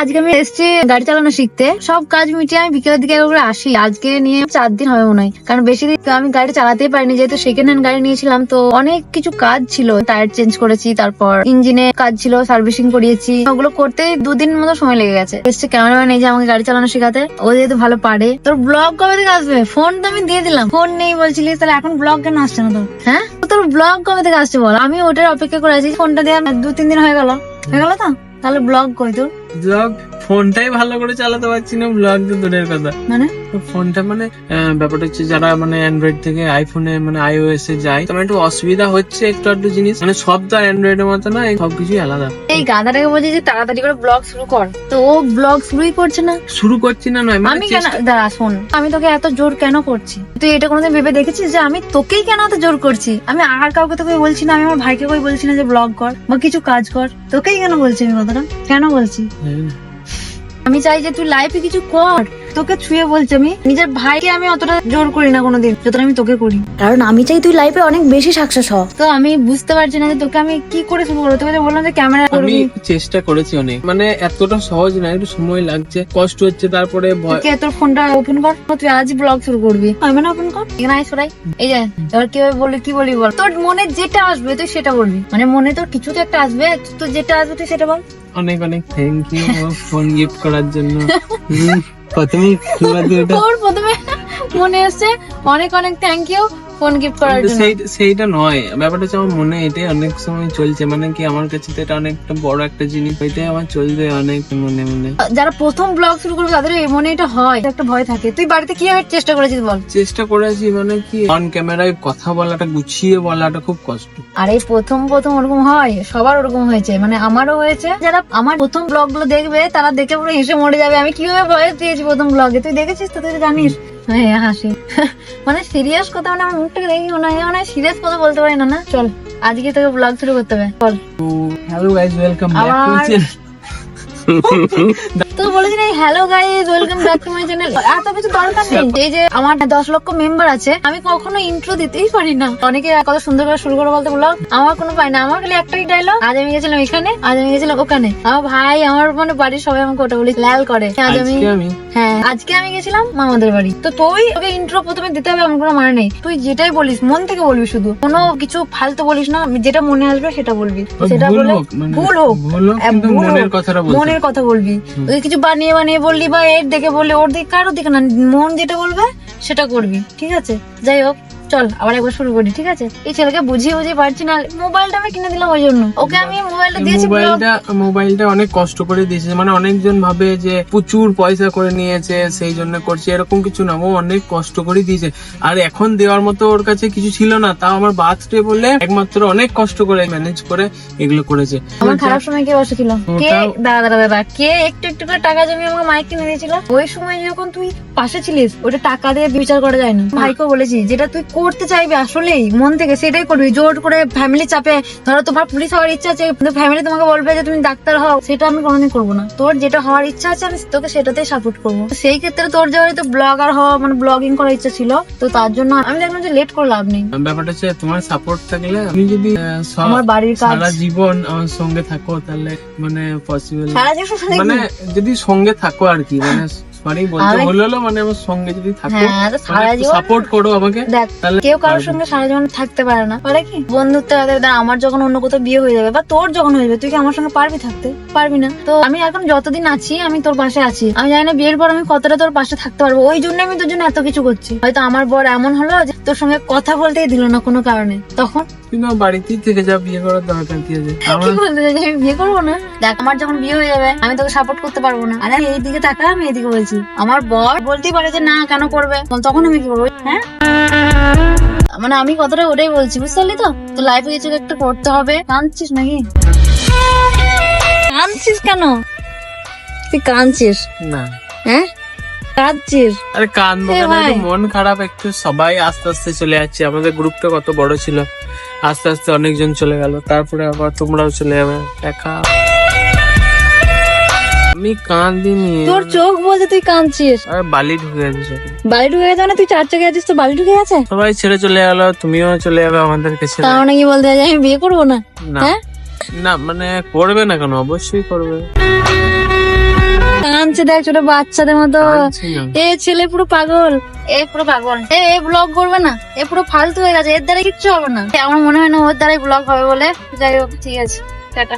আজকে আমি এসেছি গাড়ি চালানো শিখতে। সব কাজ মিটিয়ে আমি বিকেলের দিকে একবার আসি। আজকে নিয়ে চার দিন হবে মনে হয়। কারণ বেশি দিন আমি গাড়ি চালাতেই পারিনি। যেহেতু সেকেন্ড হ্যান্ড গাড়ি নিয়েছিলাম, তো অনেক কিছু কাজ ছিল। টায়ার চেঞ্জ করেছি, তারপর ইঞ্জিনে কাজ ছিল সার্ভিসিং করিয়েছি। ওগুলো করতেই দুদিন মতো সময় লেগে গেছে। এসছে ক্যামেরাম্যান এই যে আমাকে গাড়ি চালানো শেখাতে। ও যেহেতু ভালো পারে। তোর ব্লগ কবে থেকে আসবে? ফোন তো আমি দিয়ে দিলাম। ফোন নেই বলছিলি, তাহলে এখন ব্লগ কেন আসছে না তোর? হ্যাঁ? তোর ব্লগ কবে থেকে আসছে বল? আমি ওটার অপেক্ষা করে আছি। ফোনটা দিয়ে দু তিন দিন হয়ে গেল। হয়ে গেল তো? তাহলে ব্লগ কই তোর? ব্লগ ফোনটাই ভালো করে চালাতে পারছি না ব্লগ তো দূরের কথা। মানে? ফোনটা মানে ব্যাপারটা হচ্ছে যারা মানে অ্যান্ড্রয়েড থেকে আইফোনে মানে আইওএস এ যায় তোমার একটু অসুবিধা হচ্ছে একটু একটু জিনিস। মানে সব তো অ্যান্ড্রয়েড এর মতো না সবকিছুই আলাদা। এই গাধাটাকে বলছি যে তাড়াতাড়ি করে ব্লগ শুরু কর। তো ও ব্লগ শুরুই করছে না। শুরু করছি না নয় মানে আমি কেন দাঁড়া শোন। আমি তোকে এত জোর কেন করছি? তুই এটা কোনোদিন ভেবে দেখেছিস যে আমি তোকেই কেন এত জোর করছি? আমি আর কাউকে তোকে বলছি না আমি আমার ভাইকে কই বলছি না যে ব্লগ কর বা কিছু কাজ কর। তোকেই কেন বলছি আমি কথাটা? কেন বলছি? হ্যাঁ। আমি চাই যে তুই লাইফে কিছু কর। তোকে ছুঁয়ে বলছি আমি নিজের ভাইকে আমি অতটা জোর করি না কোনোদিন যতটা আমি তোকে করি। কারণ আমি চাই তুই লাইফে অনেক বেশি সাকসেস হ। তো আমি বুঝতে পারছি না যে তোকে আমি কি করে শুরু করব। তোকে যে বললাম যে ক্যামেরা আমি করবি। চেষ্টা করেছি অনেক। মানে এতটা সহজ না একটু সময় লাগছে কষ্ট হচ্ছে তারপরে ভয় কে তোর ফোনটা ওপেন কর। তুই আজ ব্লগ শুরু করবি। আমি না ওপেন কর? এখানে আয় সরাই। এই যে এবার কীভাবে বলবি কি বলি বল? তোর মনে যেটা আসবে তুই সেটা বলবি। মানে মনে তোর কিছু তো একটা আসবে তোর যেটা আসবে তুই সেটা বল। অনেক অনেক থ্যাংক ইউ ফোন গিফট করার জন্য। হুম, প্রথমেই তোর প্রথমে মনে হচ্ছে অনেক অনেক থ্যাংক ইউ ফোন গিফট করার জন্য? সেইটা নয়। ব্যাপারটা হচ্ছে আমার মনে অনেক সময় চলছে। মানে কি আমার কাছে তো এটা অনেকটা বড় একটা জিনিস। আমার চলবে অনেক মনে মনে। যারা প্রথম ব্লগ শুরু করবে তাদের মনে এটা হয়। একটা ভয় থাকে। তুই বাড়িতে কীভাবে চেষ্টা করেছিস বল? চেষ্টা করেছি মানে কি অন ক্যামেরায় কথা বলাটা গুছিয়ে বলাটা খুব কষ্ট। আর এই প্রথম প্রথম ওরকম হয়। সবার ওরকম হয়েছে। মানে আমারও হয়েছে। যারা আমার প্রথম ব্লগগুলো দেখবে তারা দেখে পুরো হেসে মরে যাবে। আমি কীভাবে ভয়েস দিয়েছি প্রথম ব্লগে তুই দেখেছিস তো? তুই জানিস। হ্যাঁ হাসি। মানে সিরিয়াস কথা মানে আমার মুখটাকে দেখি মনে হয় মানে সিরিয়াস কথা বলতে পারি না না? চল আজকে তোকে ব্লগ শুরু করতে হবে। চল hello guys welcome back to তো বলেছি এই hello guys welcome back to my channel এত কিছু দরকার নেই। এই যে আমার দশ লক্ষ মেম্বার আছে আমি কখনো ইন্ট্রো দিতেই পারি না। অনেকে কত সুন্দর করে শুরু করে বলতে বলল আমার কোনো পাই না। আমার খালি একটাই ডায়লগ আজ আমি গেছিলাম এখানে আজ আমি গেছিলাম ওখানে। আমার ভাই আমার মানে বাড়ির সবাই আমাকে ওটা বলি লাল করে। আজ আমি হ্যাঁ আজকে আমি গেছিলাম মামাদের বাড়ি। তো তুই তোকে ইন্ট্রো প্রথমে দিতে হবে এমন কোনো মানে নেই। তুই যেটাই বলিস মন থেকে বলবি শুধু। কোনো কিছু ফালতু বলিস না যেটা মনে আসবে সেটা বলবি। সেটা ভুল বলে হোক মানে ভুল হোক। ভুল হোক হ্যাঁ, মনের কথাটা বলতে মনের কথা বলবি। ওকে কিছু বানিয়ে বানিয়ে বললি বা এর দেখে বললি ওর দিকে কারোর দিকে না মন যেটা বলবে সেটা করবি। ঠিক আছে? যাই হোক। চল আবার একবার শুরু করি ঠিক আছে? এই ছেলেকে বুঝিয়ে বুঝিয়ে পারছি না মোবাইলটা আমি কিনে দিলাম ওই জন্য। ওকে আমি মোবাইলটা দিয়েছি মোবাইলটা মোবাইলটা অনেক কষ্ট করে দিয়েছে মানে অনেকজন ভাবে যে প্রচুর পয়সা করে নিয়েছে সেই জন্য করছে এরকম কিছু না ও অনেক কষ্ট করে দিয়েছে। আর এখন দেওয়ার মতো ওর কাছে কিছু ছিল না তাও আমার বার্থডে বলে একমাত্র অনেক কষ্ট করে ম্যানেজ করে এগুলো করেছে। আমার খারাপ সময় কে বসেছিল? কে? দাদা দাদা দাদা কে? একটু একটু করে টাকা জমিয়ে আমাকে মাইক কিনে দিয়েছিল। ওই সময় যখন তুই পাশে ছিলিস ওটা টাকা দিয়ে বিচার করা যায় না। ভাইকেও বলেছি যেটা তুই করতে চাইবি আসলেই মন থেকে সেটাই করবি। জোর করে ফ্যামিলি চাপে ধরো তোমার পুলিশ হওয়ার ইচ্ছা আছে কিন্তু ফ্যামিলি তোমাকে বলবে যে তুমি ডাক্তার হও সেটা আমি কোনোদিন করব না। তোর যেটা হওয়ার ইচ্ছা আছে আমি তোকে সেটাতেই সাপোর্ট করব। সেই ক্ষেত্রে তোর যাওয়ার তো ব্লগার হওয়া মানে ব্লগিং করার ইচ্ছা ছিল তো তার জন্য আমি দেখলাম যে লেট করে লাভ নেই। ব্যাপারটা হচ্ছে তোমার সাপোর্ট থাকলে আমি যদি আমার বাড়ির কাজ। সারা জীবন আমার সঙ্গে থাকো তাহলে মানে পসিবল সারা জীবন মানে যদি সঙ্গে থাকো আর কি মানে সরি বলতে হলো মানে আমার সঙ্গে যদি থাকো হ্যাঁ সারা জীবন সাপোর্ট করো আমাকে তাহলে কেউ কারোর সঙ্গে সারা জীবন থাকতে পারে না। পারে কি? বন্ধুত্ব আমার যখন অন্য কোথাও বিয়ে হয়ে যাবে বা তোর যখন হয়ে যাবে তুই কি আমার সঙ্গে পারবি থাকতে? পারবি না। তো আমি এখন যতদিন আছি আমি তোর পাশে আছি। আমি জানি না বিয়ের পর আমি কতটা তোর পাশে থাকতে পারব। ওই জন্য আমি তোর জন্য এত কিছু করছি। হয়তো আমার বর এমন হলো যে তোর সঙ্গে কথা বলতেই দিল না কোনো কারণে। তখন কিন্তু বাড়িতেই থেকে যা বিয়ে করার দরকার কি আছে? আমার বলতে চাইছিস? আমি বিয়ে করব না। দেখ আমার যখন বিয়ে হয়ে যাবে আমি তোকে সাপোর্ট করতে পারব না। আরে এই দিকে টাকা আমি এইদিকে বলছি। আমার বর বলতেই পারে যে না কেন করবে? তখন আমি কি করব? হ্যাঁ? মানে আমি কথাটা ওটাই বলছি বুঝতে পারলি তো? তো লাইফে কিছু একটা করতে হবে। কাঁদছিস নাকি? কাঁদছিস কেন? তুই কাঁদছিস? না। হ্যাঁ? কাঁদছিস? আরে কানবো কেন? একটু মন খারাপ একটু সবাই আস্তে আস্তে চলে যাচ্ছে। আমাদের গ্রুপটা কত বড় ছিল? আস্তে আস্তে অনেকজন চলে গেল। তারপরে আবার তোমরাও চলে যাবে। একা আমি কাঁদিনি। তোর চোখ বলছে তুই কাঁদছিস। আর বালি ঢুকে গেছে। চোখে। বাড়ি ঢুকে গেছে না তুই চার চাকে আছিস তো? বাড়ি ঢুকে গেছে? সবাই ছেড়ে চলে গেল তুমিও চলে যাবে আমাদেরকে ছেড়ে। তার নাকি বলতে চাই আমি বিয়ে করব না? না। হ্যাঁ? না মানে করবে না কেন? অবশ্যই করবে। কাঁদছে দেখ ছোট বাচ্চাদের মতো। এ ছেলে পুরো পাগল। এ পুরো পাগল। এ এ ব্লগ করবে না। এ পুরো ফালতু হয়ে গেছে। এর দ্বারা কিচ্ছু হবে না। আমার মনে হয় না ওর দ্বারাই ব্লগ হবে বলে। যাই হোক ঠিক আছে। টাটা।